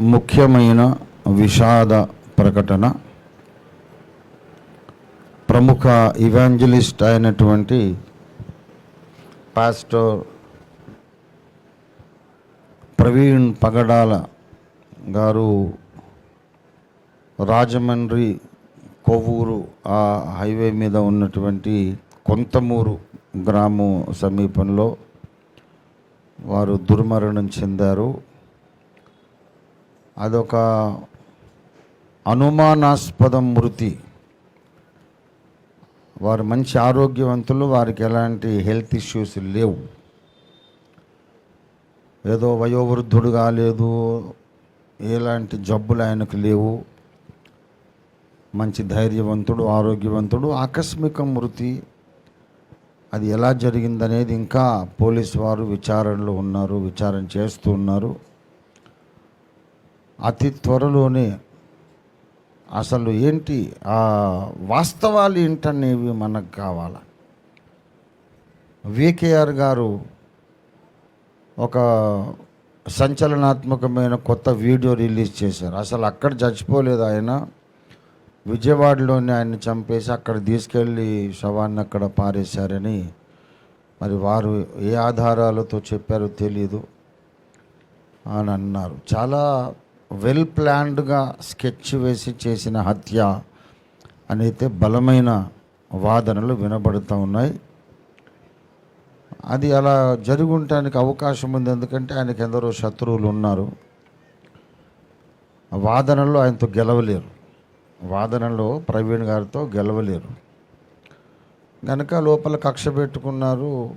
ముఖ్యమైన విషాద ప్రకటన. ప్రముఖ ఇవాంజలిస్ట్ అయినటువంటి పాస్టర్ ప్రవీణ్ పగడాల గారు రాజమండ్రి కొవ్వూరు ఆ హైవే మీద ఉన్నటువంటి కొంతమూరు గ్రామం సమీపంలో వారు దుర్మరణం చెందారు. అదొక అనుమానాస్పద మృతి. వారు మంచి ఆరోగ్యవంతులు వారికి ఎలాంటి హెల్త్ ఇష్యూస్ లేవు. ఏదో వయోవృద్ధుడు కాలేదు ఎలాంటి జబ్బులు ఆయనకు లేవు. మంచి ధైర్యవంతుడు ఆరోగ్యవంతుడు ఆకస్మిక మృతి. అది ఎలా జరిగిందనేది ఇంకా పోలీస్ వారు విచారణలో ఉన్నారు విచారణ చేస్తూ ఉన్నారు. అతి త్వరలోనే అసలు ఏంటి ఆ వాస్తవాలు ఏంటనేవి మనకు కావాలి. వికేఆర్ గారు ఒక సంచలనాత్మకమైన కొత్త వీడియో రిలీజ్ చేశారు. అసలు అక్కడ చచ్చిపోలేదు ఆయన. విజయవాడలోనే ఆయన్ని చంపేసి అక్కడ తీసుకెళ్ళి శవాన్ని అక్కడ పారేశారని మరి వారు ఏ ఆధారాలతో చెప్పారో తెలియదు అని అన్నారు. చాలా వెల్ ప్లాన్డ్గా స్కెచ్ వేసి చేసిన హత్య అనైతే బలమైన వాదనలు వినబడుతూ ఉన్నాయి. అది అలా జరుగుంటానికి అవకాశం ఉంది. ఎందుకంటే ఆయనకి ఎందరో శత్రువులు ఉన్నారు. వాదనలో ఆయనతో గెలవలేరు. వాదనలో ప్రవీణ్ గారితో గెలవలేరు. కనుక లోపల కక్ష పెట్టుకున్నారు.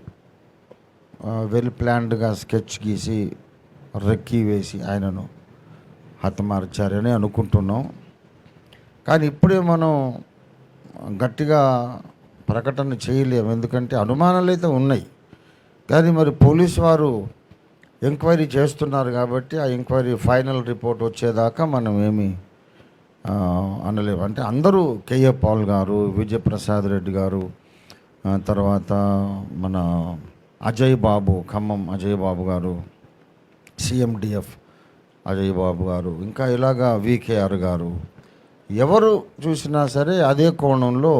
వెల్ ప్లాన్డ్గా స్కెచ్ గీసి రెక్కి వేసి ఆయనను. హతమార్చారని అనుకుంటున్నాం. కానీ ఇప్పుడే మనం గట్టిగా ప్రకటన చేయలేము. ఎందుకంటే అనుమానాలు అయితే ఉన్నాయి. కానీ మరి పోలీసు వారు ఎంక్వైరీ చేస్తున్నారు కాబట్టి ఆ ఎంక్వైరీ ఫైనల్ రిపోర్ట్ వచ్చేదాకా మనం ఏమి అనలేము. అంటే అందరూ కేఏ పాల్ గారు విజయప్రసాద్ రెడ్డి గారు తర్వాత మన అజయ్ బాబు ఖమ్మం అజయ్ బాబు గారు సిఎండిఎఫ్ అజయ్ బాబు గారు ఇంకా ఇలాగా వికేఆర్ గారు ఎవరు చూసినా సరే అదే కోణంలో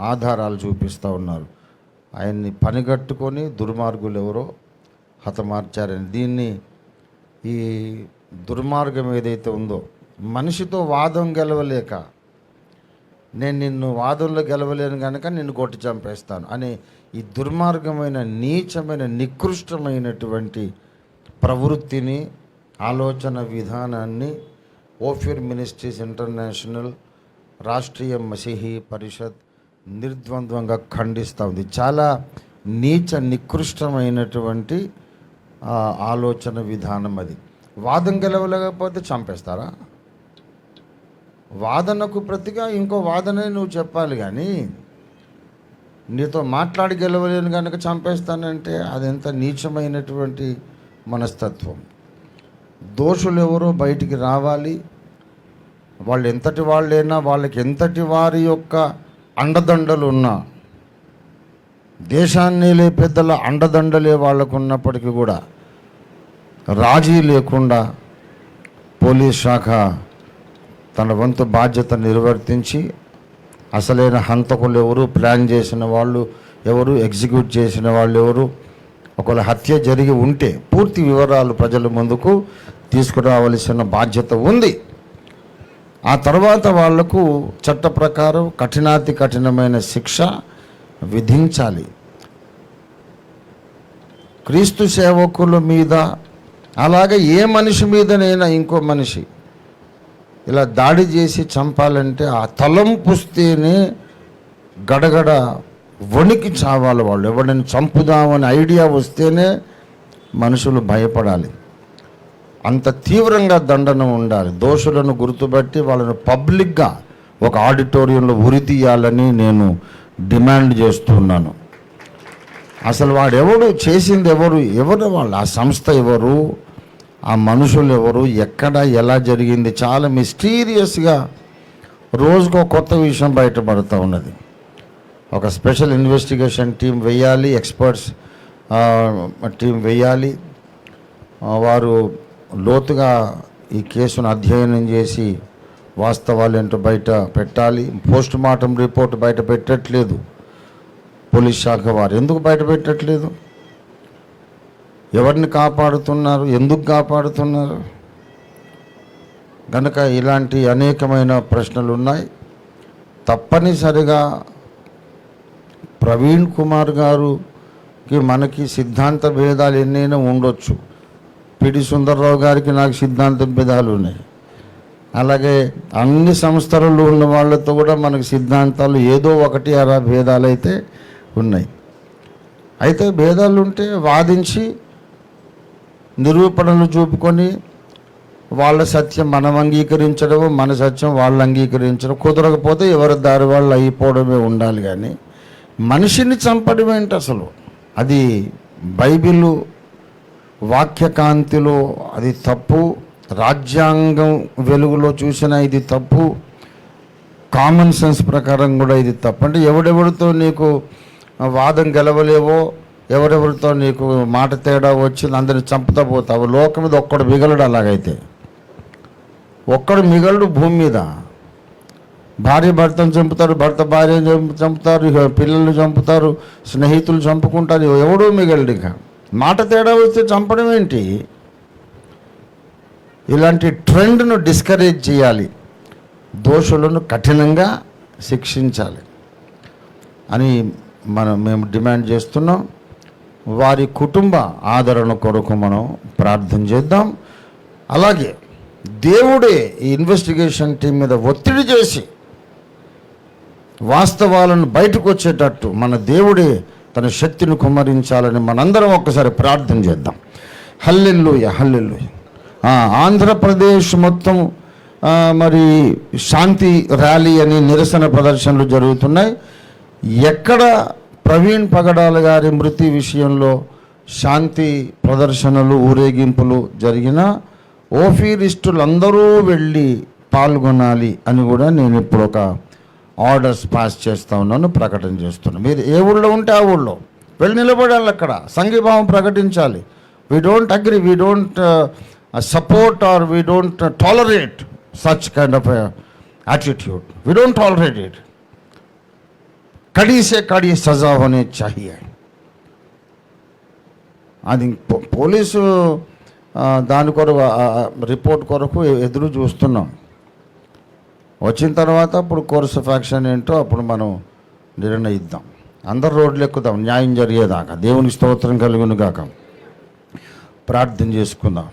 ఆధారాలు చూపిస్తూ ఉన్నారు. ఆయన్ని పనిగట్టుకొని దుర్మార్గులు ఎవరో హతమార్చారని. దీన్ని ఈ దుర్మార్గం ఏదైతే ఉందో మనిషితో వాదం గెలవలేక నేను నిన్ను వాదంలో గెలవలేను కనుక నిన్ను కొట్టి చంపేస్తాను అనే ఈ దుర్మార్గమైన నీచమైన నికృష్టమైనటువంటి ప్రవృత్తిని ఆలోచన విధానాన్ని Ophir ministries international Rashtriya Masihi Parishad నిర్ద్వంద్వంగా ఖండిస్తూ ఉంది. చాలా నీచ నికృష్టమైనటువంటి ఆలోచన విధానం అది. వాదం గెలవలేకపోతే చంపేస్తారా? వాదనకు ప్రతిగా ఇంకో వాదనే నువ్వు చెప్పాలి కానీ నీతో మాట్లాడి గెలవలేను కనుక చంపేస్తానంటే అది ఎంత నీచమైనటువంటి మనస్తత్వం. దోషులు ఎవరో బయటికి రావాలి. వాళ్ళు ఎంతటి వాళ్ళైనా వాళ్ళకి ఎంతటి వారి యొక్క అండదండలు ఉన్నా దేశాన్ని లే పెద్దల అండదండలే వాళ్ళకు ఉన్నప్పటికీ కూడా రాజీ లేకుండా పోలీస్ శాఖ తన వంతు బాధ్యత నిర్వర్తించి అసలైన హంతకులు ఎవరు ప్లాన్ చేసిన వాళ్ళు ఎవరు ఎగ్జిక్యూట్ చేసిన వాళ్ళు ఎవరు ఒకవేళ హత్య జరిగి ఉంటే పూర్తి వివరాలు ప్రజల ముందుకు తీసుకురావలసిన బాధ్యత ఉంది. ఆ తర్వాత వాళ్ళకు చట్ట ప్రకారం కఠినాతి కఠినమైన శిక్ష విధించాలి. క్రీస్తు సేవకుల మీద అలాగే ఏ మనిషి మీదనైనా ఇంకో మనిషి ఇలా దాడి చేసి చంపాలంటే ఆ తలంపుస్తేనే గడగడ వణికి చావాలి వాళ్ళు. ఎవరిని చంపుదామని ఐడియా వస్తేనే మనుషులు భయపడాలి. అంత తీవ్రంగా దండన ఉండాలి. దోషులను గుర్తుపెట్టి వాళ్ళను పబ్లిక్గా ఒక ఆడిటోరియంలో ఉరి తీయాలని నేను డిమాండ్ చేస్తున్నాను. అసలు వాడు ఎవడు చేసింది ఎవరు? ఎవరు వాళ్ళు? ఆ సంస్థ ఎవరు? ఆ మనుషులు ఎవరు? ఎక్కడ? ఎలా జరిగింది? చాలా మిస్టీరియస్గా రోజుకో కొత్త విషయం బయటపడుతూ ఉన్నది. ఒక స్పెషల్ ఇన్వెస్టిగేషన్ టీం వేయాలి ఎక్స్పర్ట్స్ టీం వేయాలి వారు లోతుగా ఈ కేసును అధ్యయనం చేసి వాస్తవాలు ఏంటో బయట పెట్టాలి. పోస్ట్ మార్టం రిపోర్ట్ బయట పెట్టట్లేదు. పోలీస్ శాఖ వారు ఎందుకు బయట పెట్టట్లేదు? ఎవరిని కాపాడుతున్నారు? ఎందుకు కాపాడుతున్నారు? కనుక ఇలాంటి అనేకమైన ప్రశ్నలు ఉన్నాయి తప్పనిసరిగా ప్రవీణ్ కుమార్ గారుకి మనకి సిద్ధాంత భేదాలు ఎన్నైనా ఉండొచ్చు. పిడి సుందర్రావు గారికి నాకు సిద్ధాంత భేదాలు ఉన్నాయి. అలాగే అన్ని సంస్థలలో ఉన్న వాళ్ళతో కూడా మనకి సిద్ధాంతాలు ఏదో ఒకటి అలా భేదాలు అయితే ఉన్నాయి. అయితే భేదాలు ఉంటే వాదించి నిరూపణలు చూపుకొని వాళ్ళ సత్యం మనం అంగీకరించడం మన సత్యం వాళ్ళు అంగీకరించడం కుదరకపోతే ఎవరి దారి వాళ్ళు అయిపోవడమే ఉండాలి కానీ మనిషిని చంపడం ఏంటి అసలు? అది బైబిల్ వాక్యకాంతిలో అది తప్పు రాజ్యాంగం వెలుగులో చూసిన ఇది తప్పు కామన్ సెన్స్ ప్రకారం కూడా ఇది తప్పు. అంటే ఎవడెవరితో నీకు వాదం గెలవలేవో ఎవరెవరితో నీకు మాట తేడా వచ్చింది అందరిని చంపుతా పోతావు. లోకం మీద ఒక్కడు మిగలడు అలాగైతే. ఒక్కడు మిగలడు భూమి మీద. భార్య భర్తను చంపుతారు భర్త భార్యను చంపు- చంపుతారు పిల్లలు చంపుతారు స్నేహితులు చంపుకుంటారు ఎవడూ మిగలడు ఇక. మాట తేడా వస్తే చంపడం ఏంటి? ఇలాంటి ట్రెండ్ను డిస్కరేజ్ చేయాలి. దోషులను కఠినంగా శిక్షించాలి. అని మనం మేము డిమాండ్ చేస్తున్నాం. వారి కుటుంబ ఆదరణ కొరకు మనం ప్రార్థన చేద్దాం. అలాగే దేవుడే ఈ ఇన్వెస్టిగేషన్ టీం మీద ఒత్తిడి చేసి వాస్తవాలను బయటకు వచ్చేటట్టు మన దేవుడే తన శక్తిని కుమ్మరించాలని మనందరం ఒక్కసారి ప్రార్థన చేద్దాం. హల్లెల్లుయ హల్లెల్లుయ ఆంధ్రప్రదేశ్ మొత్తం మరి శాంతి ర్యాలీ అని నిరసన ప్రదర్శనలు జరుగుతున్నాయి. ఎక్కడ ప్రవీణ్ పగడాల గారి మృతి విషయంలో శాంతి ప్రదర్శనలు ఊరేగింపులు జరిగినా ఓఫీరిస్టులందరూ వెళ్ళి పాల్గొనాలి అని కూడా నేను ఇప్పుడు ఒక ఆర్డర్స్ పాస్ చేస్తా ఉన్నాను ప్రకటన చేస్తున్నాను మీరు ఏ ఊళ్ళో ఉంటే ఆ ఊళ్ళో. వెళ్ళి నిలబడాలి అక్కడ. సంఘీభావం ప్రకటించాలి. We don't agree we don't support or we don't tolerate such kind of attitude we don't tolerate it khadi సే కడీ సజా హోనే చాహియే. అది పో- పోలీసు దాని కొరకు రిపోర్ట్ కొరకు ఎదురు చూస్తున్నాం. వచ్చిన తర్వాత అప్పుడు కోర్స్ ఆఫ్ యాక్షన్ ఏంటో అప్పుడు మనం నిర్ణయిద్దాం. అందరు రోడ్లు ఎక్కుదాం న్యాయం జరిగేదాకా. దేవునికి స్తోత్రం కలుగును గాక ప్రార్థన చేసుకుందాం.